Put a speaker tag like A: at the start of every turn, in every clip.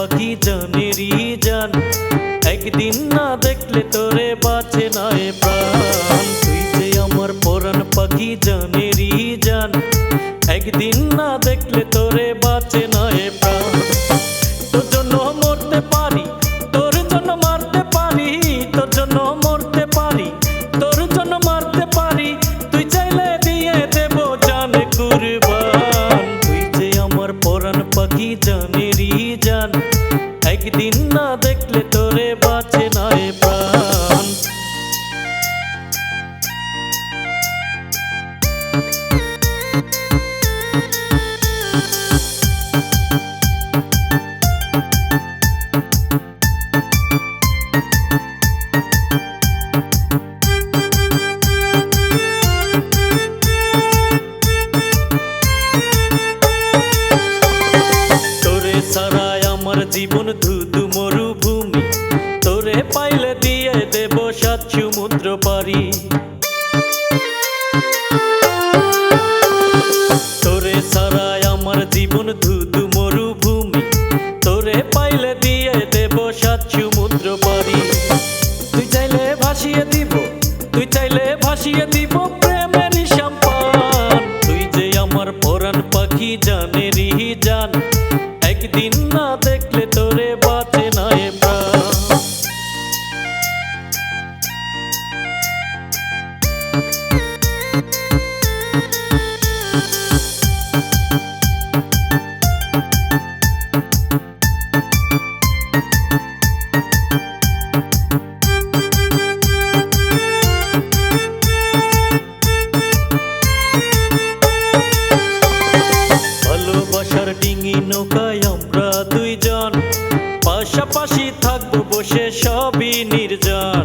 A: পাখি জানেরই জান। একদিন না দেখলে তোরে বাঁচে নয় প্রাণ। তুই যে আমার পরাণ পাখি জানেরই জান। একদিন না দেখলে তোরে বাঁচে নয় প্রাণ। তোর জন্য মরতে পারি, তোর জন্য মারতে পারি, তোর জন্য মরতে পারি, তোর জন্য মারতে পারি। তুই চাইলে দিয়ে দেব জান কুরবান। তুই যে আমার পরাণ পাখি জানেরই জান। একদিন না দেখলে তোরে আমার জীবন ধুধু মরুভূমি। তোরে পাইলে দিয়ে দেব সাত সমুদ্র পারি নৌকায় আমরা দুইজন। পাশাপাশি থাকব বসে সবই নির্জন।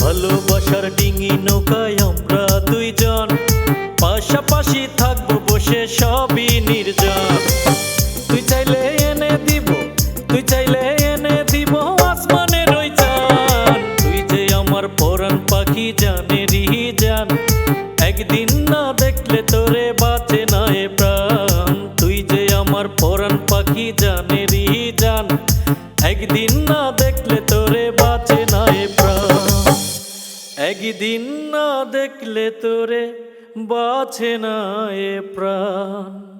A: ভালোবাসার ডিঙি নৌকায় একদিন না দেখলে তোরে বাঁচে না এ প্রাণ। একদিন না দেখলে তোরে বাঁচে না এ প্রাণ।